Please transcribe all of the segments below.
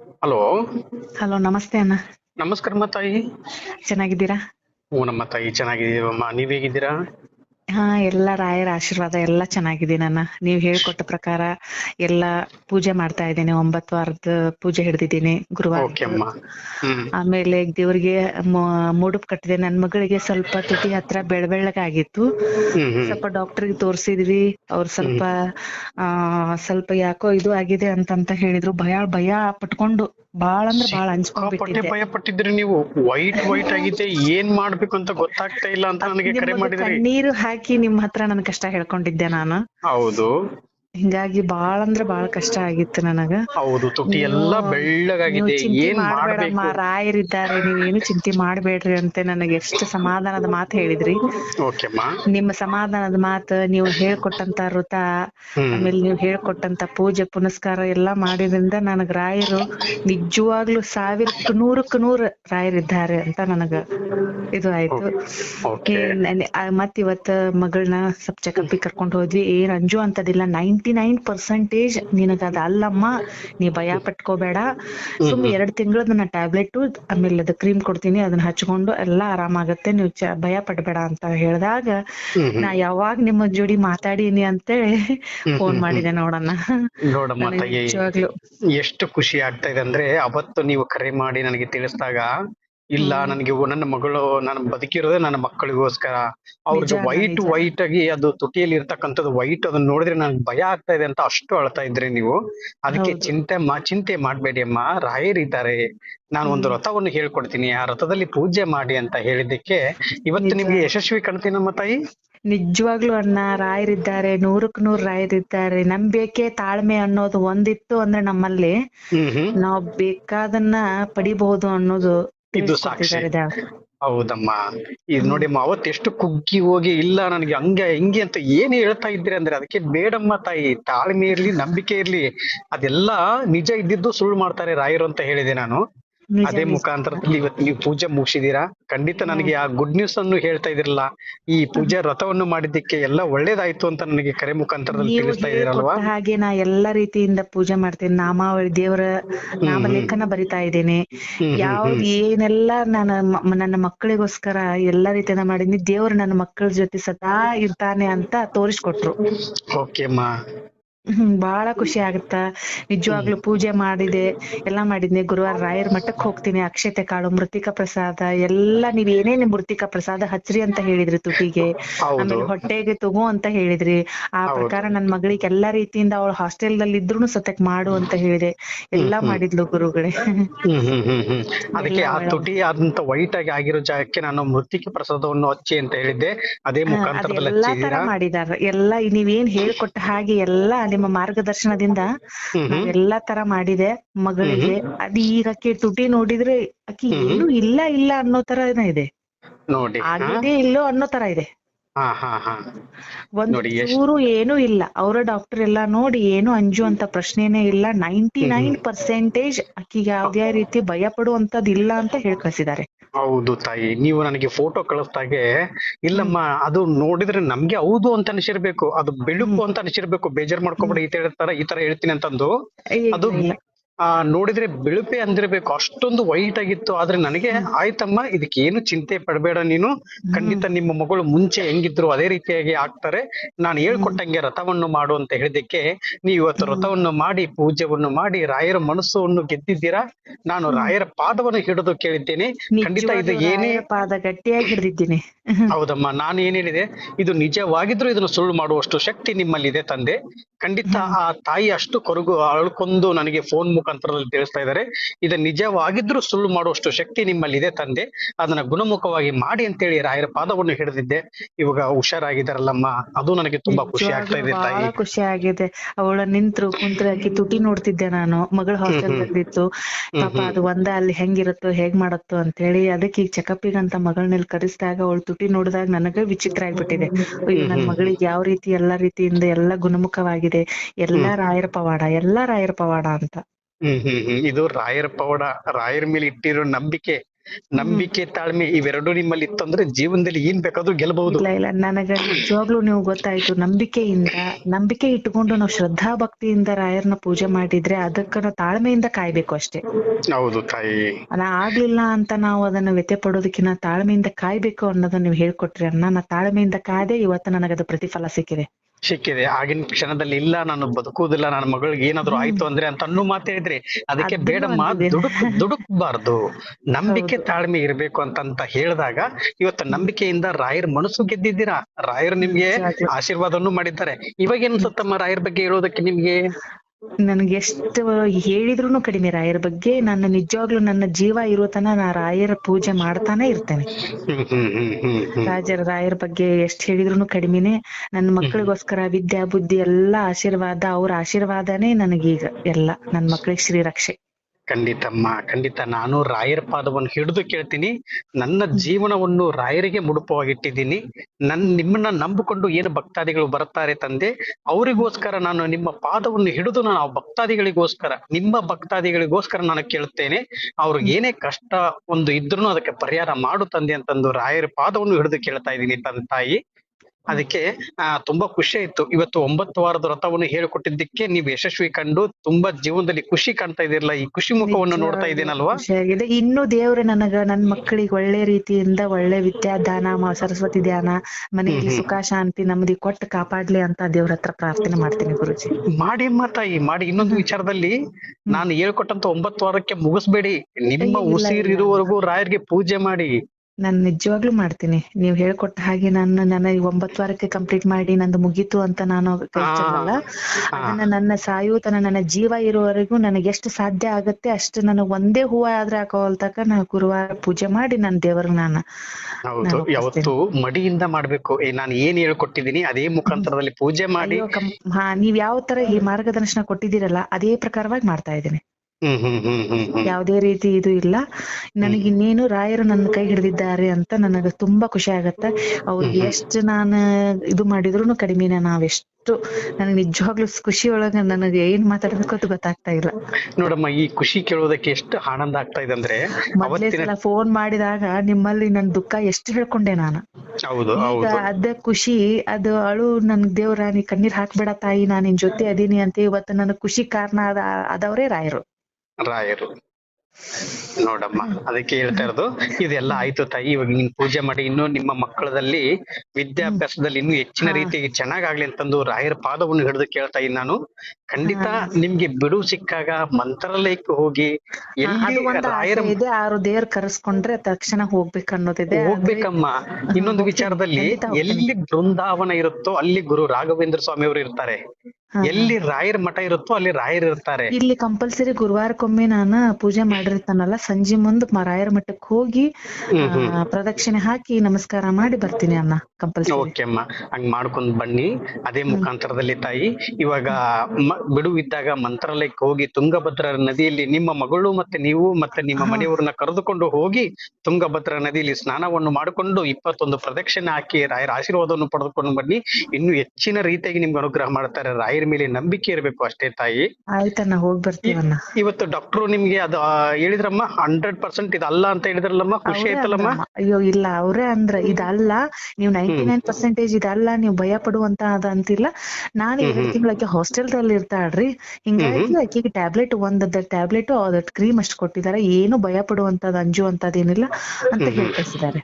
Hello. Hello ನಮಸ್ತೆ ಅಣ್ಣ. ನಮಸ್ಕಾರಮ್ಮ ತಾಯಿ ಚೆನ್ನಾಗಿದ್ದೀರಾ? ಓ ನಮ್ಮ ತಾಯಿ ಚೆನ್ನಾಗಿದ್ದೀವಮ್ಮ. ನೀವ್ ಹೇಗಿದ್ದೀರಾ? ಹಾ ಎಲ್ಲ ರಾಯರ ಆಶೀರ್ವಾದ ಎಲ್ಲ ಚೆನ್ನಾಗಿದೆ ನನ್ನ ನೀವ್ ಹೇಳ್ಕೊಟ್ಟ ಪ್ರಕಾರ ಎಲ್ಲ ಪೂಜೆ ಮಾಡ್ತಾ ಇದ್ದೀನಿ. ಒಂಬತ್ತು ವಾರದ ಪೂಜೆ ಹಿಡ್ದಿದ್ದೀನಿ ಗುರುವಾರ ಆಮೇಲೆ ದೇವ್ರಿಗೆ ಮುಡುಪ್ ಕಟ್ಟಿದೆ. ನನ್ ಮಗಳಿಗೆ ಸ್ವಲ್ಪ ತುಟಿ ಹತ್ರ ಆಗಿತ್ತು ಸ್ವಲ್ಪ ಡಾಕ್ಟರ್ಗೆ ತೋರ್ಸಿದ್ವಿ. ಅವ್ರು ಸ್ವಲ್ಪ ಆ ಸ್ವಲ್ಪ ಯಾಕೋ ಇದು ಆಗಿದೆ ಅಂತಂತ ಹೇಳಿದ್ರು. ಭಯ ಭಯ ಪಟ್ಕೊಂಡು ಬಾಳ ಅಂದ್ರೆ ಬಾಳ ಹಂಚ್ಕೊಂಡ್ಬಿಟ್ಟಿದ್ದೆ ಭಯ ಪಟ್ಟಿದ್ರಿ ನೀವು. ವೈಟ್ ವೈಟ್ ಆಗಿದೆ ಏನ್ ಮಾಡ್ಬೇಕು ಅಂತ ಗೊತ್ತಾಗ್ತಾ ಇಲ್ಲ ಅಂತ ನನಗೆ ಕರೆ ಮಾಡಿದ್ರಿ. ನೀರು ಹಾಕಿ ನಿಮ್ ಹತ್ರ ನನ್ ಕಷ್ಟ ಹೇಳ್ಕೊಂಡಿದ್ದೆ ನಾನು. ಹೌದು. ಹಿಂಗಾಗಿ ಬಾಳ ಅಂದ್ರ ಬಾಳ ಕಷ್ಟ ಆಗಿತ್ತು ನನಗ. ಹೌದು ತುಟಿ ಎಲ್ಲ ನೀವು ಬೆಳ್ಳಗಾಗಿದೆ ಚಿಂತೆ ಏನ್ ಇದ್ದಾರೆ ರಾಯರಿದ್ದಾರೆ ನೀವೇನು ಚಿಂತೆ ಮಾಡ್ಬೇಡ್ರಿ ಅಂತ ನನಗೆ ಎಷ್ಟು ಸಮಾಧಾನದ ಮಾತು ಹೇಳಿದ್ರಿ. ಓಕೆ ಅಮ್ಮ ನಿಮ್ಮ ಸಮಾಧಾನದ ಮಾತು ನೀವು ಹೇಳ್ಕೊಟ್ಟಂತ ವೃತ ಆಮೇಲೆ ನೀವು ಹೇಳ್ಕೊಟ್ಟಂತ ಪೂಜೆ ಪುನಸ್ಕಾರ ಎಲ್ಲಾ ಮಾಡಿದ್ರಿಂದ ನನಗ್ ರಾಯರು ನಿಜವಾಗ್ಲೂ ಸಾವಿರಕ್ಕೆ ನೂರಕ್ಕೆ ನೂರು ರಾಯರಿದ್ದಾರೆ ಅಂತ ನನಗ ಇದು ಆಯ್ತು. ಮತ್ ಇವತ್ತ ಮಗಳನ್ನ ಸ್ವಲ್ಪ ಚೆಕಪ್ ಕರ್ಕೊಂಡ್ ಹೋದ್ವಿ. ಏನ್ ಅಂಜು ಅಂತದಿಲ್ಲ ನೈಂಟಿ ನೈನ್ ಪರ್ಸೆಂಟೇಜ್ ನಿನಗ ಅದ ಅಲ್ಲಮ್ಮ ನೀ ಭಯ ಪಟ್ಕೋಬೇಡ. ಸುಮ್ ಎರಡ್ ತಿಂಗಳು ನಾ ಟ್ಯಾಬ್ಲೆಟ್ ಆಮೇಲೆ ಅದ ಕ್ರೀಮ್ ಕೊಡ್ತೀನಿ ಅದನ್ನ ಹಚ್ಕೊಂಡು ಎಲ್ಲಾ ಆರಾಮಾಗತ್ತೆ ನೀವು ಭಯ ಪಡ್ಬೇಡ ಅಂತ ಹೇಳಿದಾಗ ನಾ ಯಾವಾಗ ನಿಮ್ಮ ಜೋಡಿ ಮಾತಾಡೀನಿ ಅಂತೇಳಿ ಫೋನ್ ಮಾಡಿದೆ ನೋಡಣ್ಣ. ನೋಡಮ್ಮ ಎಷ್ಟು ಖುಷಿ ಆಗ್ತಾ ಇದೆ ಅಂದ್ರೆ ಅವತ್ತು ನೀವು ಕರೆ ಮಾಡಿ ನನಗೆ ತಿಳಿಸಿದಾಗ ಇಲ್ಲ ನನಗೆ ನನ್ನ ಮಗಳು ನಾನು ಬದುಕಿರೋದೇ ನನ್ನ ಮಕ್ಕಳಿಗೋಸ್ಕರ. ಅವ್ರದ್ದು ವೈಟ್ ವೈಟ್ ಆಗಿ ಅದು ತುಟಿಯಲ್ಲಿ ಇರ್ತಕ್ಕಂಥದ್ದು ವೈಟ್ ಅದನ್ನ ನೋಡಿದ್ರೆ ನನಗೆ ಭಯ ಆಗ್ತಾ ಇದೆ ಅಂತ ಅಷ್ಟು ಅಳ್ತಾ ಇದ್ರಿ ನೀವು. ಅದಕ್ಕೆ. ಚಿಂತೆ ಮಾ ಚಿಂತೆ ಮಾಡ್ಬೇಡಿ ಅಮ್ಮ. ರಾಯರಿದ್ದಾರೆ ನಾನು ಒಂದು ರಥವನ್ನು ಹೇಳ್ಕೊಡ್ತೀನಿ. ಆ ರಥದಲ್ಲಿ ಪೂಜೆ ಮಾಡಿ ಅಂತ ಹೇಳಿದ್ದಕ್ಕೆ ಇವತ್ತು. ನಿಮ್ಗೆ ಯಶಸ್ವಿ ಕಾಣ್ತೀನಮ್ಮ ತಾಯಿ? ನಿಜವಾಗ್ಲೂ ಅಣ್ಣ ರಾಯರಿದ್ದಾರೆ ನೂರಕ್ ನೂರ್ ರಾಯರಿದ್ದಾರೆ ನಂಬಿಕೆ ತಾಳ್ಮೆ ಅನ್ನೋದು ಒಂದಿತ್ತು ಅಂದ್ರೆ ನಮ್ಮಲ್ಲಿ. ನಾವ್ ಬೇಕಾದನ್ನ ಪಡಿಬಹುದು ಅನ್ನೋದು ಇದು ಸಾಕ್ಷಿ. ಹೌದಮ್ಮ. ಇದು ನೋಡಿ ಅಮ್ಮ ಅವತ್ತು ಎಷ್ಟು ಕುಗ್ಗಿ ಹೋಗಿ ಇಲ್ಲ ನನಗೆ ಹಂಗೆ ಹಿಂಗೆ ಅಂತ ಏನ್ ಹೇಳ್ತಾ ಇದ್ರಿ ಅಂದ್ರೆ ಅದಕ್ಕೆ ಬೇಡಮ್ಮ ತಾಯಿ ತಾಳ್ಮೆ ಇರ್ಲಿ ನಂಬಿಕೆ ಇರ್ಲಿ. ಅದೆಲ್ಲ ನಿಜ ಇದ್ದಿದ್ದು ಸುಳ್ಳು ಮಾಡ್ತಾರೆ ರಾಯರು ಅಂತ ಹೇಳಿದೆ ನಾನು. ಅದೇ ಮುಖಾಂತರ ಮುಖಾಂತರದಲ್ಲಿ ಇವತ್ತು ನೀವು ಪೂಜೆ ಮುಗಿಸಿದೀರಾ? ಖಂಡಿತ ನನಗೆ ಆ ಗುಡ್ ನ್ಯೂಸ್ ಅನ್ನು ಹೇಳ್ತಾ ಇದಿರಲ್ಲ. ಈ ಪೂಜೆ ರಥವನ್ನು ಮಾಡಿದ್ದಕ್ಕೆ ಎಲ್ಲ ಒಳ್ಳೇದಾಯ್ತು ಅಂತ ನನಗೆ ಕರೆ ಮುಖಾಂತರದಲ್ಲಿ ತಿಳಿಸ್ತಾ ಇದೀರಲ್ವಾ? ಹೇಳ್ಕೊಟ್ಟ ಹಾಗೆ ನಾ ಎಲ್ಲಾ ರೀತಿಯಿಂದ ಪೂಜೆ ಮಾಡ್ತೇನೆ. ನಾಮಾವಳಿ ದೇವರ ನಾಮಲೇಖನ ಬರಿತಾ ಇದ್ದೇನೆ. ಯಾವ ಯಾವ್ದ್ ಏನೆಲ್ಲ ನಾನು ನನ್ನ ಮಕ್ಕಳಿಗೋಸ್ಕರ ಎಲ್ಲಾ ರೀತಿಯಿಂದ ಮಾಡಿದ್ನಿ ದೇವ್ರು ನನ್ನ ಮಕ್ಕಳ ಜೊತೆ ಸದಾ ಇರ್ತಾನೆ ಅಂತ ತೋರಿಸ್ಕೊಟ್ರು. ಓಕೆ ಹ್ಮ್ ಬಾಳ ಖುಷಿ ಆಗುತ್ತ. ನಿಜವಾಗ್ಲೂ ಪೂಜೆ ಮಾಡಿದೆ ಎಲ್ಲಾ ಮಾಡಿದ್ನಿ. ಗುರುವಾರ ರಾಯರ ಮಠಕ್ ಹೋಗ್ತೀನಿ. ಅಕ್ಷತೆ ಕಾಳು ಮೃತಿಕಾ ಪ್ರಸಾದ ಎಲ್ಲಾ ನೀವ್ ಏನೇನ್ ಮೃತಿಕಾ ಪ್ರಸಾದ ಹಚ್ರಿ ಅಂತ ಹೇಳಿದ್ರಿ ತುಟಿಗೆ. ಆಮೇಲೆ ಹೊಟ್ಟೆಗೆ ತಗೋ ಅಂತ ಹೇಳಿದ್ರಿ. ಆ ಪ್ರಕಾರ ನನ್ ಮಗಳಿಗೆ ಎಲ್ಲಾ ರೀತಿಯಿಂದ ಅವಳ ಹಾಸ್ಟೆಲ್ ದಲ್ಲಿ ಇದ್ರು ಸತ್ಯಕ್ ಮಾಡು ಅಂತ ಹೇಳಿದೆ. ಎಲ್ಲಾ ಮಾಡಿದ್ಲು ಗುರುಗಳೇ. ಅದಕ್ಕೆ ಆ ತುಟಿ ಆದಂತ ವೈಟ್ ಆಗಿ ಆಗಿರೋ ಜಾಗಕ್ಕೆ ನಾನು ಮೃತಿಕ ಪ್ರಸಾದವನ್ನು ಹಚ್ಚಿ ಅಂತ ಹೇಳಿದ್ದೆ. ಅದೇ ಮುಖಾಂತರದಲ್ಲಿ ಎಲ್ಲಾ ತರ ಮಾಡಿದಾರ. ಎಲ್ಲಾ ನೀವೇನ್ ಹೇಳ್ಕೊಟ್ಟ ಹಾಗೆ ಎಲ್ಲಾ ನಿಮ್ಮ ಮಾರ್ಗದರ್ಶನದಿಂದ ಎಲ್ಲಾ ತರ ಮಾಡಿದೆ ಮಗಳಿಗೆ. ಅದು ಈಗ ಅಕ್ಕಿ ತುಟಿ ನೋಡಿದ್ರೆ ಆಕಿ ಏನು ಇಲ್ಲ ಇಲ್ಲ ಅನ್ನೋ ತರನೇ ಇದೆ. ನೋಡಿ ಆಗಿದೆ ಇಲ್ಲೋ ಅನ್ನೋ ತರ ಇದೆ. ಒಂದ್ ಚೂರು ಏನೂ ಇಲ್ಲ. ಅವರ ಡಾಕ್ಟರ್ ಎಲ್ಲ ನೋಡಿ ಏನು ಅಂಜು ಅಂತ ಪ್ರಶ್ನೆನೇ ಇಲ್ಲ. ನೈಂಟಿ ನೈನ್ ಪರ್ಸೆಂಟೇಜ್ ಆಕಿಗೆ ಯಾವ್ದೇ ರೀತಿ ಭಯ ಪಡುವಂತದ್ ಇಲ್ಲ ಅಂತ ಹೇಳ್ ಕಳ್ಸಿದ್ದಾರೆ. ಹೌದು ತಾಯಿ. ನೀವು ನನಗೆ ಫೋಟೋ ಕಳಿಸ್ದಾಗೆ ಇಲ್ಲಮ್ಮ ಅದು ನೋಡಿದ್ರೆ ನಮ್ಗೆ ಹೌದು ಅಂತ ಅನಿಸಿರ್ಬೇಕು. ಅದು ಬೆಳುಕು ಅಂತ ಅನಿಸಿರ್ಬೇಕು. ಬೇಜಾರ್ ಮಾಡ್ಕೊಬೇಡಿ ಈ ತರ ಈ ತರ ಹೇಳ್ತೀನಿ ಅಂತಂದು. ಅದು. ಆ ನೋಡಿದ್ರೆ ಬಿಳುಪೆ ಅಂದಿರ್ಬೇಕು. ಅಷ್ಟೊಂದು ವೈಟ್ ಆಗಿತ್ತು. ಆದ್ರೆ ನನಗೆ ಆಯ್ತಮ್ಮ ಇದಕ್ಕೆ ಏನು ಚಿಂತೆ ಪಡಬೇಡ ನೀನು. ಖಂಡಿತ ನಿಮ್ಮ ಮಗಳು ಮುಂಚೆ ಹೆಂಗಿದ್ರು ಅದೇ ರೀತಿಯಾಗಿ ಆಗ್ತಾರೆ. ನಾನು ಹೇಳ್ಕೊಟ್ಟಂಗೆ ರಥವನ್ನು ಮಾಡು ಅಂತ ಹೇಳಿದಕ್ಕೆ ನೀವು ಇವತ್ತು ರಥವನ್ನು ಮಾಡಿ ಪೂಜೆವನ್ನು ಮಾಡಿ ರಾಯರ ಮನಸ್ಸನ್ನು ಗೆದ್ದಿದ್ದೀರಾ? ನಾನು ರಾಯರ ಪಾದವನ್ನು ಹಿಡಿದು ಕೇಳಿದ್ದೇನೆ. ಖಂಡಿತ ಇದು ಏನೇ ಪಾದ ಗಟ್ಟಿಯಾಗಿ ಹಿಡಿದಿದ್ದೀನಿ. ಹೌದಮ್ಮ ನಾನು ಏನ್ ಹೇಳಿದೆ ಇದು ನಿಜವಾಗಿದ್ರು ಇದನ್ನು ಸುಳ್ಳು ಮಾಡುವಷ್ಟು ಶಕ್ತಿ ನಿಮ್ಮಲ್ಲಿದೆ ತಂದೆ. ಖಂಡಿತ ಆ ತಾಯಿ ಅಷ್ಟು ಕೊರಗು ಅಳ್ಕೊಂಡು ನನಗೆ ಫೋನ್ ಮುಖಾಂತರದಲ್ಲಿ ತಿಳಿಸ್ತಾ ಇದ್ದಾರೆ. ಇದು ನಿಜವಾಗಿದ್ರು ಸುಳ್ಳು ಮಾಡುವಷ್ಟು ಶಕ್ತಿ ನಿಮ್ಮಲ್ಲಿ ಇದೆ ತಂದೆ. ಅದನ್ನ ಗುಣಮುಖವಾಗಿ ಮಾಡಿ ಅಂತೇಳಿ ರಾಯರ ಪಾದವನ್ನು ಹಿಡಿದಿದ್ದೆ. ಇವಾಗ ಹುಷಾರಾಗಿದ್ದಾರಲ್ಲಮ್ಮ. ಅದು ನನಗೆ ತುಂಬಾ ಖುಷಿ ಆಗ್ತಾ ಇದೆ ತಾಯಿ. ಖುಷಿ ಆಗಿದೆ. ಅವಳ ನಿಂತ್ರು ಕುಂತ್ರು ಹಾಕಿ ತುಟಿ ನೋಡ್ತಿದ್ದೆ ನಾನು. ಮಗಳ ಹಾಸ್ಟೆಲ್ ಬಂದಿತ್ತು. ಪಾಪ ಅದು ಒಂದ ಅಲ್ಲಿ ಹೆಂಗಿರುತ್ತೋ ಹೇಗ್ ಮಾಡತ್ತೋ ಅಂತ ಹೇಳಿ ಅದಕ್ಕೆ ಈಗ ಚೆಕಪ್ ಅಂತ ಮಗಳನ್ನೆಲ್ಲಿ ಕರೆಸಿದಾಗ ಅವಳು ತುಟಿ ನೋಡಿದಾಗ ನನಗೆ ವಿಚಿತ್ರ ಆಗ್ಬಿಟ್ಟಿದೆ. ನನ್ನ ನನ್ ಮಗಳಿಗೆ ಯಾವ ರೀತಿ ಎಲ್ಲಾ ರೀತಿಯಿಂದ ಎಲ್ಲಾ ಗುಣಮುಖವಾಗಿದೆ. ಎಲ್ಲಾ ರಾಯರ ಪವಾಡ ಎಲ್ಲಾ ರಾಯರ ಪವಾಡ ಅಂತ. ಹ್ಮ್ ಹ್ಮ್ ಹ್ಮ್. ಇದು ರಾಯರ ಪೌಡ ರಾಯರ ಮೇಲೆ ಇಟ್ಟಿರೋ ನಂಬಿಕೆ ನಂಬಿಕೆ ತಾಳ್ಮೆ ಇವೆರಡು ನಿಮ್ಮಲ್ಲಿ ಇತ್ತಂದ್ರೆ ಜೀವನದಲ್ಲಿ ಏನ್ ಬೇಕಾದ್ರೂ ಗೆಲ್ಲಬಹುದು. ಇಲ್ಲ ಇಲ್ಲ. ನನಗ ನಿಜವಾಗ್ಲೂ ನೀವು ಗೊತ್ತಾಯ್ತು. ನಂಬಿಕೆಯಿಂದ ನಂಬಿಕೆ ಇಟ್ಕೊಂಡು ನಾವು ಶ್ರದ್ಧಾ ಭಕ್ತಿಯಿಂದ ರಾಯರ್ನ ಪೂಜೆ ಮಾಡಿದ್ರೆ ಅದಕ್ಕ ನಾವು ತಾಳ್ಮೆಯಿಂದ ಕಾಯ್ಬೇಕು ಅಷ್ಟೇ. ಹೌದು ತಾಯಿ. ನಾ ಆಗ್ಲಿಲ್ಲ ಅಂತ ನಾವು ಅದನ್ನ ವ್ಯಥೆ ಪಡೋದಕ್ಕಿಂತ ತಾಳ್ಮೆಯಿಂದ ಕಾಯ್ಬೇಕು ಅನ್ನೋದನ್ನ ನೀವು ಹೇಳ್ಕೊಟ್ರಿ ಅನ್ನ ನಾ ತಾಳ್ಮೆಯಿಂದ ಕಾದೆ ಇವತ್ತು ನನಗದು ಪ್ರತಿಫಲ ಸಿಕ್ಕಿದೆ. ಸಿಕ್ಕಿದೆ ಆಗಿನ ಕ್ಷಣದಲ್ಲಿ ಇಲ್ಲ ನಾನು ಬದುಕುವುದಿಲ್ಲ ನನ್ನ ಮಗಳಿಗೆ ಏನಾದ್ರು ಆಯ್ತು ಅಂದ್ರೆ ಅಂತ ಅನ್ನೋ ಮಾತು ಅದಕ್ಕೆ ಬೇಡ ಬೇಡಮ್ಮ. ದುಡುಕ್ ದುಡುಕ್ಬಾರ್ದು. ನಂಬಿಕೆ ತಾಳ್ಮೆ ಇರ್ಬೇಕು ಅಂತಂತ ಹೇಳಿದಾಗ ಇವತ್ತು ನಂಬಿಕೆಯಿಂದ ರಾಯರ್ ಮನಸ್ಸು ಗೆದ್ದಿದ್ದೀರಾ? ರಾಯರ್ ನಿಮ್ಗೆ. ಆಶೀರ್ವಾದವನ್ನು ಮಾಡಿದ್ದಾರೆ. ಇವಾಗ ಏನ್ ರಾಯರ್ ಬಗ್ಗೆ ಹೇಳೋದಕ್ಕೆ ನಿಮ್ಗೆ? ನನ್ಗೆ ಎಷ್ಟು ಹೇಳಿದ್ರು ಕಡಿಮೆ ರಾಯರ ಬಗ್ಗೆ. ನನ್ನ ನಿಜವಾಗ್ಲೂ ನನ್ನ ಜೀವ ಇರೋ ತನ ನಾ ರಾಯರ ಪೂಜೆ ಮಾಡ್ತಾನೆ ಇರ್ತೇನೆ. ರಾಜರ, ರಾಯರ ಬಗ್ಗೆ ಎಷ್ಟ್ ಹೇಳಿದ್ರು ಕಡಿಮೆನೆ. ನನ್ನ ಮಕ್ಕಳಿಗೋಸ್ಕರ ವಿದ್ಯಾ, ಬುದ್ಧಿ ಎಲ್ಲಾ ಆಶೀರ್ವಾದ, ಅವ್ರ ಆಶೀರ್ವಾದನೇ ನನಗೀಗ ಎಲ್ಲ. ನನ್ ಶ್ರೀ ಶ್ರೀರಕ್ಷೆ ಖಂಡಿತಮ್ಮ, ಖಂಡಿತ. ನಾನು ರಾಯರ ಪಾದವನ್ನು ಹಿಡಿದು ಕೇಳ್ತೀನಿ. ನನ್ನ ಜೀವನವನ್ನು ರಾಯರಿಗೆ ಮುಡುಪವಾಗಿಟ್ಟಿದ್ದೀನಿ. ನನ್, ನಿಮ್ಮನ್ನ ನಂಬಿಕೊಂಡು ಏನು ಭಕ್ತಾದಿಗಳು ಬರ್ತಾರೆ ತಂದೆ, ಅವರಿಗೋಸ್ಕರ ನಾನು ನಿಮ್ಮ ಪಾದವನ್ನು ಹಿಡಿದು ನಾನು ಆ ಭಕ್ತಾದಿಗಳಿಗೋಸ್ಕರ, ನಿಮ್ಮ ಭಕ್ತಾದಿಗಳಿಗೋಸ್ಕರ ನಾನು ಕೇಳುತ್ತೇನೆ. ಅವ್ರಿಗೆ ಏನೇ ಕಷ್ಟ ಒಂದು ಇದ್ರೂ ಅದಕ್ಕೆ ಪರಿಹಾರ ಮಾಡು ತಂದೆ ಅಂತಂದು ರಾಯರ ಪಾದವನ್ನು ಹಿಡಿದು ಕೇಳ್ತಾ ಇದ್ದೀನಿ ತಂದೆ ತಾಯಿ. ಅದಕ್ಕೆ ಆ ತುಂಬಾ ಖುಷಿ ಆಯ್ತು. ಇವತ್ತು ಒಂಬತ್ತು ವಾರದ ವ್ರತವನ್ನು ಹೇಳಿಕೊಟ್ಟಿದ್ದಕ್ಕೆ ನೀವು ಯಶಸ್ವಿ ಕಂಡು ತುಂಬಾ ಜೀವನದಲ್ಲಿ ಖುಷಿ ಕಾಣ್ತಾ ಇದಿರಲ್ಲ ಈ ಖುಷಿ ಮುಖವನ್ನು ನೋಡ್ತಾ ಇದ್ದೀನಲ್ವಾ? ಖುಷಿಯಾಗಿದೆ ಇನ್ನು ದೇವ್ರೆ ನನಗ ನನ್ ಮಕ್ಕಳಿಗೆ ಒಳ್ಳೆ ರೀತಿಯಿಂದ ಒಳ್ಳೆ ವಿದ್ಯಾದಾನ ಮಾ ಸರಸ್ವತಿ ಧ್ಯಾನ ಮನೆಯಲ್ಲಿ ಸುಖ ಶಾಂತಿ ನಮ್ದಿ ಕೊಟ್ಟು ಕಾಪಾಡ್ಲಿ ಅಂತ ದೇವ್ರ ಹತ್ರ ಪ್ರಾರ್ಥನೆ ಮಾಡ್ತೀನಿ ಗುರುಜಿ. ಮಾಡಿ ತಾಯಿ ಮಾಡಿ. ಇನ್ನೊಂದು ವಿಚಾರದಲ್ಲಿ ನಾನು ಹೇಳ್ಕೊಟ್ಟಂತ ಒಂಬತ್ತು ವಾರಕ್ಕೆ ಮುಗಿಸ್ಬೇಡಿ. ನಿಮ್ಮ ಉಸಿರಿರುವವರೆಗೂ ರಾಯರಿಗೆ ಪೂಜೆ ಮಾಡಿ. ನಾನ್ ನಿಜವಾಗ್ಲೂ ಮಾಡ್ತೀನಿ. ನೀವ್ ಹೇಳ್ಕೊಟ್ಟ ಹಾಗೆ ನಾನು ನನ್ನ ಈ ಒಂಬತ್ತು ವಾರಕ್ಕೆ ಕಂಪ್ಲೀಟ್ ಮಾಡಿ ನಂದು ಮುಗೀತು ಅಂತ ನಾನು ಹಾ. ಅದನ್ನ ನನ್ನ ಸಾಯುತನ ನನ್ನ ಜೀವ ಇರುವವರೆಗೂ ನನಗೆ ಎಷ್ಟು ಸಾಧ್ಯ ಆಗತ್ತೆ ಅಷ್ಟು ನನಗೆ ಒಂದೇ ಹೂವ ಆದ್ರೆ ಹಾಕೋಲ್ತಕ ನಾನು ಗುರುವಾರ ಪೂಜೆ ಮಾಡಿ ನನ್ನ ದೇವರಿಗೆ ನಾನು ಹೌದು. ನಾನು ಯಾವತ್ತು ಮಡಿಯಿಂದ ಮಾಡ್ಬೇಕು. ನಾನು ಏನ್ ಹೇಳ್ಕೊಟ್ಟಿದೀನಿ ಅದೇ ಮುಖಾಂತರದಲ್ಲಿ ಪೂಜೆ ಮಾಡಿ. ಹಾ ನೀವ್ ಯಾವ ತರ ಈ ಮಾರ್ಗದರ್ಶನ ಕೊಟ್ಟಿದ್ದೀರಲ್ಲ ಅದೇ ಪ್ರಕಾರವಾಗಿ ಮಾಡ್ತಾ ಇದ್ದೀನಿ. ಹ್ಮ್ ಹ್ಮ್ ಹ್ಮ್ ಹ್ಮ್ ಹ್ಮ್. ಯಾವುದೇ ರೀತಿ ಇದು ಇಲ್ಲ. ನನಗೆ ಇನ್ನೇನು ರಾಯರು ನನ್ನ ಕೈ ಹಿಡಿದಿದ್ದಾರೆ ಅಂತ ನನಗೆ ತುಂಬಾ ಖುಷಿ ಆಗತ್ತೆ. ಅವ್ರಿಗೆ ಎಷ್ಟು ನಾನು ಇದು ಮಾಡಿದ್ರು ಕಡಿಮೆನೆ. ನಾವೆಷ್ಟು ನನಗೆ ನಿಜವಾಗ್ಲೂ ಖುಷಿ ಒಳಗ ನನಗೆ ಏನ್ ಮಾತಾಡಬೇಕು ಅಂತ ಗೊತ್ತಾಗ್ತಾ ಇಲ್ಲ. ನೋಡಮ್ಮ ಈ ಖುಷಿ ಕೇಳೋದಕ್ಕೆ ಎಷ್ಟು ಆನಂದ ಆಗ್ತಾ ಇದೆ ಅಂದ್ರೆ ಮೊದ್ಲೇ ಸಲ ಫೋನ್ ಮಾಡಿದಾಗ ನಿಮ್ಮಲ್ಲಿ ನನ್ ದುಃಖ ಎಷ್ಟು ಹೇಳ್ಕೊಂಡೆ ನಾನು. ಹೌದು ಹೌದು. ಅದ ಖುಷಿ ಅದು ಅಳು ನನ್ ದೇವ್ರ ನೀ ಕಣ್ಣೀರ್ ಹಾಕ್ಬೇಡ ತಾಯಿ ನಾನ್ ನಿನ್ ಜೊತೆ ಅದೀನಿ ಅಂತ ಇವತ್ತು ನನ್ನ ಖುಷಿ ಕಾರಣ ಅದ ಆದವ್ರೇ ರಾಯರು. ರಾಯರು. ನೋಡಮ್ಮ ಅದಕ್ಕೆ ಹೇಳ್ತಾ ಇರೋದು ಇದೆಲ್ಲ ಆಯ್ತು ತಾಯಿ ಇವಾಗ ನೀನ್ ಪೂಜೆ ಮಾಡಿ ಇನ್ನು ನಿಮ್ಮ ಮಕ್ಕಳದಲ್ಲಿ ವಿದ್ಯಾಭ್ಯಾಸದಲ್ಲಿ ಇನ್ನು ಹೆಚ್ಚಿನ ರೀತಿ ರೀತಿಯಾಗಿ ಚೆನ್ನಾಗಾಗ್ಲಿ ಅಂತಂದು ರಾಯರ ಪಾದವನ್ನು ಹಿಡಿದು ಕೇಳ್ತಾ ಇದ್ದೀನಿ ನಾನು. ಖಂಡಿತ ನಿಮ್ಗೆ ಬಿಡು ಸಿಕ್ಕಾಗ ಮಂತ್ರಾಲಯಕ್ಕೆ ಹೋಗಿ ರಾಯರ ಇದೆ ಆರು ದೇವ್ರ ಕರೆಸ್ಕೊಂಡ್ರೆ ತಕ್ಷಣ ಹೋಗ್ಬೇಕು ಅನ್ನೋದಿದೆ ಹೋಗ್ಬೇಕಮ್ಮ. ಇನ್ನೊಂದು ವಿಚಾರದಲ್ಲಿ ಎಲ್ಲಿ ಬೃಂದಾವನ ಇರುತ್ತೋ ಅಲ್ಲಿ ಗುರು ರಾಘವೇಂದ್ರ ಸ್ವಾಮಿ ಅವರು ಇರ್ತಾರೆ. ಎಲ್ಲಿ ರಾಯರ ಮಠ ಇರುತ್ತೋ ಅಲ್ಲಿ ರಾಯರ್ ಇರ್ತಾರೆ. ಇಲ್ಲಿ ಕಂಪಲ್ಸರಿ ಗುರುವಾರಕ್ಕೊಮ್ಮೆ ನಾನ ಪೂಜೆ ಮಾಡಿರ್ತಾನಲ್ಲ ಸಂಜೆ ಮುಂದ್ ರಾಯರ್ ರಾಯರ ಮಠಕ್ ಹೋಗಿ ಪ್ರದಕ್ಷಿಣೆ ಹಾಕಿ ನಮಸ್ಕಾರ ಮಾಡಿ ಬರ್ತೀನಿ ಅಣ್ಣ ಕಂಪಲ್ಸರಿ ಓಕೆ ಅಮ್ಮ ಹಂಗ್ ಮಾಡ್ಕೊಂಡ್ ಬನ್ನಿ. ಅದೇ ಮುಖಾಂತರದಲ್ಲಿ ತಾಯಿ ಇವಾಗ ಬಿಡುವಿದ್ದಾಗ ಮಂತ್ರಾಲಯಕ್ಕೆ ಹೋಗಿ ತುಂಗಭದ್ರಾ ನದಿಯಲ್ಲಿ ನಿಮ್ಮ ಮಗಳು ಮತ್ತೆ ನೀವು ಮತ್ತೆ ನಿಮ್ಮ ಮನೆಯವ್ರನ್ನ ಕರೆದುಕೊಂಡು ಹೋಗಿ ತುಂಗಭದ್ರಾ ನದಿಯಲ್ಲಿ ಸ್ನಾನವನ್ನು ಮಾಡಿಕೊಂಡು ಇಪ್ಪತ್ತೊಂದು ಪ್ರದಕ್ಷಿಣೆ ಹಾಕಿ ರಾಯರ ಆಶೀರ್ವಾದವನ್ನು ಪಡೆದುಕೊಂಡು ಬನ್ನಿ. ಇನ್ನು ಹೆಚ್ಚಿನ ರೀತಿಯಾಗಿ ನಿಮ್ಗೆ ಅನುಗ್ರಹ ಮಾಡ್ತಾರೆ ರಾಯರ. ಮೇಲೆ ನಂಬಿಕೆ ಇರಬೇಕು ಅಷ್ಟೇ ತಾಯಿ. ಆಯ್ತಣ್ಣ ಹೋಗಿ ಬರ್ತೀವಣ್ಣ ಇವತ್ತು ಡಾಕ್ಟ್ರು ನಿಮ್ಗೆ ಅದು ಹೇಳಿದ್ರಮ್ಮ ಹಂಡ್ರೆಡ್ ಪರ್ಸೆಂಟ್ ಇದಲ್ಲ ಅಂತ ಹೇಳಿದ್ರಲ್ಲಮ್ಮ ಖುಷಿ ಆಯ್ತಲ್ಲಮ್ಮ? ಅಯ್ಯೋ ಇಲ್ಲ ಅವರೇ ಅಂದ್ರ ಇದಲ್ಲ ನೀವು ನೈಂಟಿ ನೈನ್ ಪರ್ಸೆಂಟೇಜ್ ಇದಲ್ಲ ನೀವು ಭಯ ಪಡುವಂತ ಅದ ಅಂತಿಲ್ಲ. ನಾನು ಎರಡು ತಿಂಗಳಕ್ಕೆ ಹಾಸ್ಟೆಲ್ದಲ್ಲಿ ಇರ್ತಾಳ್ರಿ. ಹಿಂಗಾಗಿ ಆಕೆಗೆ ಟ್ಯಾಬ್ಲೆಟ್ ಒಂದದ ಟ್ಯಾಬ್ಲೆಟ್ ಅದ್ ಕ್ರೀಮ್ ಅಷ್ಟ್ ಕೊಟ್ಟಿದ್ದಾರೆ. ಏನು ಭಯ ಪಡುವಂತದ್ ಅಂಜುವಂತದೇನಿಲ್ಲ ಅಂತ ಹೇಳ್ತಿದ್ದಾರೆ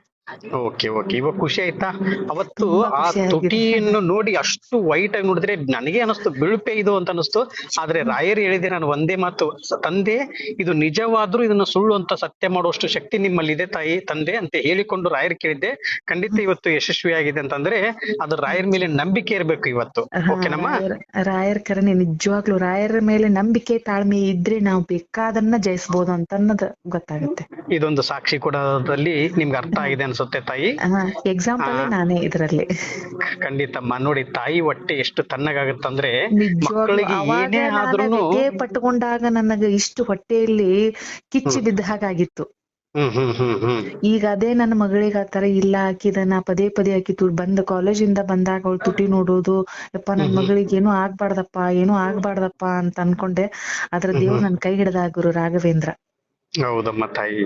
ಓಕೆ ಓಕೆ ಇವಾಗ ಖುಷಿ ಆಯ್ತಾ? ಅವತ್ತು ಆ ತುಟಿಯನ್ನು ನೋಡಿ ಅಷ್ಟು ವೈಟ್ ಆಗಿ ನೋಡಿದ್ರೆ ನನಗೆ ಅನಿಸ್ತು ಬಿಳುಪೆ ಇದು ಅಂತ ಅನಿಸ್ತು. ಆದ್ರೆ ರಾಯರ್ ಹೇಳಿದೆ ನಾನು ಒಂದೇ ಮಾತು ತಂದೆ ಇದು ನಿಜವಾದ್ರೂ ಇದನ್ನ ಸುಳ್ಳು ಅಂತ ಸತ್ಯ ಮಾಡುವಷ್ಟು ಶಕ್ತಿ ನಿಮ್ಮಲ್ಲಿ ಇದೆ ತಾಯಿ ತಂದೆ ಅಂತ ಹೇಳಿಕೊಂಡು ರಾಯರ್ ಕೇಳಿದ್ದೆ. ಖಂಡಿತ ಇವತ್ತು ಯಶಸ್ವಿಯಾಗಿದೆ ಅಂತಂದ್ರೆ ಅದು ರಾಯರ್ ಮೇಲೆ ನಂಬಿಕೆ ಇರ್ಬೇಕು ಇವತ್ತು. ಓಕೆನಮ್ಮ? ರಾಯರ್ ಕರನೆ ನಿಜವಾಗ್ಲೂ ನಿಜವಾಗ್ಲು ರಾಯರ ಮೇಲೆ ನಂಬಿಕೆ ತಾಳ್ಮೆ ಇದ್ರೆ ನಾವು ಬೇಕಾದನ್ನ ಜಯಿಸಬಹುದು ಅಂತ ಅನ್ನೋದು ಗೊತ್ತಾಗುತ್ತೆ. ಇದೊಂದು ಸಾಕ್ಷಿ ಕೊಡೋದ್ರಲ್ಲಿ ನಿಮ್ಗೆ ಅರ್ಥ ಆಗಿದೆ ಅನ್ಸುತ್ತೆ ತಾಯಿ? ಎಕ್ಸಾಂಪಲ್ ನಾನೇ ಇದ್ರಲ್ಲಿ. ಖಂಡಿತಮ್ಮ. ನೋಡಿ ತಾಯಿ ಹೊಟ್ಟೆ ಎಷ್ಟು ತಣ್ಣಗಾಗುತ್ತಂದ್ರೆ ಮಕ್ಕಳಿಗೆ ಏನೇ ಆದ್ರೂ ಪಟ್ಟುಕೊಂಡಾಗ ನನಗ ಇಷ್ಟು ಹೊಟ್ಟೆಯಲ್ಲಿ ಕಿಚ್ಚಿ ಬಿದ್ದ ಹಾಗಾಗಿತ್ತು. ಈಗ ಅದೇ ನನ್ನ ಮಗಳಿಗೆ ಆತರ ಇಲ್ಲ ನಾ ಪದೇ ಪದೇ ಆಕಿ ತುರ್ ಬಂದ ಕಾಲೇಜಿಂದ ಬಂದಾಗ ಅವಳು ತುಟಿ ನೋಡೋದು ಯಪ್ಪ ನನ್ ಮಗಳಿಗೆ ಏನು ಆಗ್ಬಾರ್ದಪ್ಪ ಏನು ಆಗ್ಬಾರ್ದಪ್ಪ ಅಂತ ಅನ್ಕೊಂಡೆ. ಅದ್ರ ದೇವ್ರು ನನ್ ಕೈ ಹಿಡ್ದ ಗುರು ರಾಘವೇಂದ್ರ. ಹೌದಮ್ಮ ತಾಯಿ.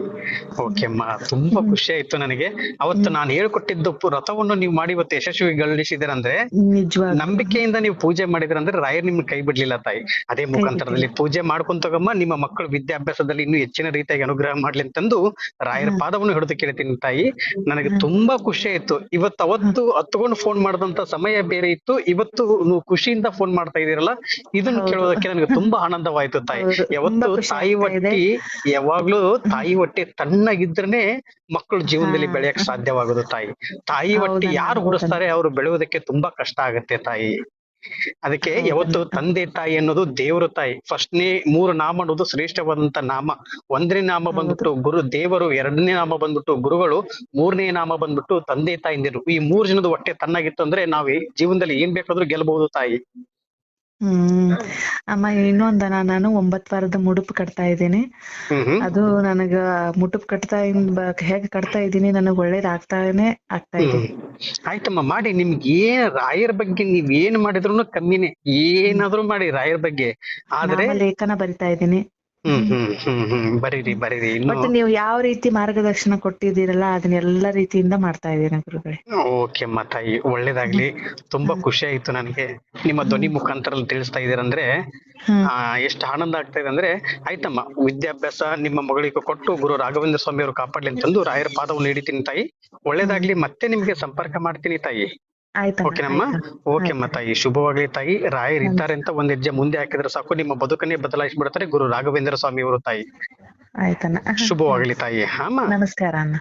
ಓಕೆ ಅಮ್ಮ. ತುಂಬಾ ಖುಷಿ ಆಯ್ತು ನನಗೆ. ಅವತ್ತು ನಾನು ಹೇಳ್ಕೊಟ್ಟಿದ್ದು ವ್ರತವನ್ನು ನೀವು ಮಾಡಿ ಇವತ್ತು ಯಶಸ್ವಿ ಗಳಿಸಿದ್ರಂದ್ರೆ ನಂಬಿಕೆಯಿಂದ ನೀವು ಪೂಜೆ ಮಾಡಿದ್ರಂದ್ರೆ ರಾಯರ್ ನಿಮ್ಗೆ ಕೈ ಬಿಡ್ಲಿಲ್ಲ ತಾಯಿ. ಅದೇ ಮುಖಾಂತರದಲ್ಲಿ ಪೂಜೆ ಮಾಡ್ಕೊಂತೋಗಮ್ಮ ನಿಮ್ಮ ಮಕ್ಕಳು ವಿದ್ಯಾಭ್ಯಾಸದಲ್ಲಿ ಇನ್ನೂ ಹೆಚ್ಚಿನ ರೀತಿಯಾಗಿ ಅನುಗ್ರಹ ಮಾಡ್ಲಿ ಅಂತಂದು ರಾಯರ ಪಾದವನ್ನು ಹಿಡಿದು ಕೇಳ್ತೀನಿ ತಾಯಿ. ನನಗೆ ತುಂಬಾ ಖುಷಿ ಆಯ್ತು. ಇವತ್ತು ಅವತ್ತು ಹತ್ಕೊಂಡು ಫೋನ್ ಮಾಡಿದಂತ ಸಮಯ ಬೇರೆ ಇತ್ತು. ಇವತ್ತು ನೀವು ಖುಷಿಯಿಂದ ಫೋನ್ ಮಾಡ್ತಾ ಇದೀರಲ್ಲ ಇದನ್ನು ಕೇಳೋದಕ್ಕೆ ನನಗೆ ತುಂಬಾ ಆನಂದವಾಯ್ತು ತಾಯಿ. ಯಾವತ್ತು ತಾಯಿ ಒಟ್ಟಿ ಇದೆ. ಯಾವಾಗ್ಲೂ ತಾಯಿ ಹೊಟ್ಟೆ ತಣ್ಣಗಿದ್ರೇನೆ ಮಕ್ಕಳು ಜೀವನದಲ್ಲಿ ಬೆಳೆಯಕ್ ಸಾಧ್ಯವಾಗೋದು ತಾಯಿ. ತಾಯಿ ಹೊಟ್ಟೆ ಯಾರು ಹುಡಿಸ್ತಾರೆ ಅವ್ರು ಬೆಳೆಯೋದಕ್ಕೆ ತುಂಬಾ ಕಷ್ಟ ಆಗತ್ತೆ ತಾಯಿ. ಅದಕ್ಕೆ ಯಾವತ್ತು ತಂದೆ ತಾಯಿ ಅನ್ನೋದು ದೇವರ ತಾಯಿ. ಫಸ್ಟ್ನೇ ಮೂರು ನಾಮ ಅನ್ನೋದು ಶ್ರೇಷ್ಠವಾದಂತ ನಾಮ. ಒಂದನೇ ನಾಮ ಬಂದ್ಬಿಟ್ಟು ಗುರು ದೇವರು ಎರಡನೇ ನಾಮ ಬಂದ್ಬಿಟ್ಟು ಗುರುಗಳು ಮೂರನೇ ನಾಮ ಬಂದ್ಬಿಟ್ಟು ತಂದೆ ತಾಯಿಂದಿರು. ಈ ಮೂರ್ ಜನದ ಹೊಟ್ಟೆ ತನ್ನಾಗಿತ್ತು ಅಂದ್ರೆ ನಾವ್ ಜೀವನದಲ್ಲಿ ಏನ್ ಬೇಕಾದ್ರೂ ಗೆಲ್ಬಹುದು ತಾಯಿ. ಹ್ಮ್. ಅಮ್ಮ ಇನ್ನೊಂದ ನಾನು ಒಂಬತ್ ವಾರದ ಮುಡುಪು ಕಟ್ತಾ ಇದ್ದೀನಿ. ಅದು ನನಗ ಮುಡುಪು ಕಟ್ತಾ ಇನ್ ಹೇಗ್ ಕಟ್ತಾ ಇದ್ದೀನಿ ನನಗ್ ಒಳ್ಳೇದ್ ಆಗ್ತಾನೆ ಆಗ್ತಾ ಇದೆ. ಆಯ್ತಮ್ಮ ಮಾಡಿ. ನಿಮ್ಗೆ ಏನ್ ರಾಯರ್ ಬಗ್ಗೆ ನೀವ್ ಏನ್ ಮಾಡಿದ್ರು ಕಮ್ಮಿನೇ. ಏನಾದ್ರು ಮಾಡಿ ರಾಯರ್ ಬಗ್ಗೆ. ಆದ್ರೆ ಲೇಖನ ಬರಿತಾ ಇದ್ದೀನಿ. ಬರೀರಿ ಬರೀರಿ. ಮತ್ತೆ ನೀವು ಯಾವ ರೀತಿ ಮಾರ್ಗದರ್ಶನ ಕೊಟ್ಟಿದ್ದೀರಲ್ಲ ಅದನ್ನೆಲ್ಲ ರೀತಿಯಿಂದ ಮಾಡ್ತಾ ಇದ್ದೀನಿ ಗುರುಗಳೇ? ಓಕೆ ಅಮ್ಮ ತಾಯಿ ಒಳ್ಳೇದಾಗ್ಲಿ. ತುಂಬಾ ಖುಷಿ ಆಯ್ತು ನನಗೆ. ನಿಮ್ಮ ಧ್ವನಿ ಮುಖಾಂತರ ತಿಳಿಸ್ತಾ ಆ ಎಷ್ಟು ಆನಂದ ಆಗ್ತಾ ಇದೆ ಅಂದ್ರೆ ಆಯ್ತಮ್ಮ ವಿದ್ಯಾಭ್ಯಾಸ ನಿಮ್ಮ ಮಗಳಿಗೆ ಕೊಟ್ಟು ಗುರು ರಾಘವೇಂದ್ರ ಸ್ವಾಮಿ ಅವರು ಕಾಪಾಡ್ಲಿ ಅಂತಂದು ರಾಯರ ಪಾದವನ್ನು ಹಿಡಿತೀನಿ ತಾಯಿ. ಒಳ್ಳೇದಾಗ್ಲಿ ಮತ್ತೆ ನಿಮ್ಗೆ ಸಂಪರ್ಕ ಮಾಡ್ತೀನಿ ತಾಯಿ. ಓಕೆನಮ್ಮ ಓಕೆ ಅಮ್ಮ ತಾಯಿ ಶುಭವಾಗಲಿ ತಾಯಿ. ರಾಯರ್ ಇದ್ದಾರೆ ಅಂತ ಒಂದ್ ಹೆಜ್ಜೆ ಮುಂದೆ ಹಾಕಿದ್ರೆ ಸಾಕು. ನಿಮ್ಮ ಬದುಕನ್ನೇ ಬದಲಾಯಿಸ್ಬಿಡ್ತಾರೆ ಗುರು ರಾಘವೇಂದ್ರ ಸ್ವಾಮಿ ಅವರು ತಾಯಿ. ಆಯ್ತಣ್ಣ. ಶುಭವಾಗ್ಲಿ ತಾಯಿ. ಅಮ್ಮ ನಮಸ್ಕಾರ ಅಣ್ಣ.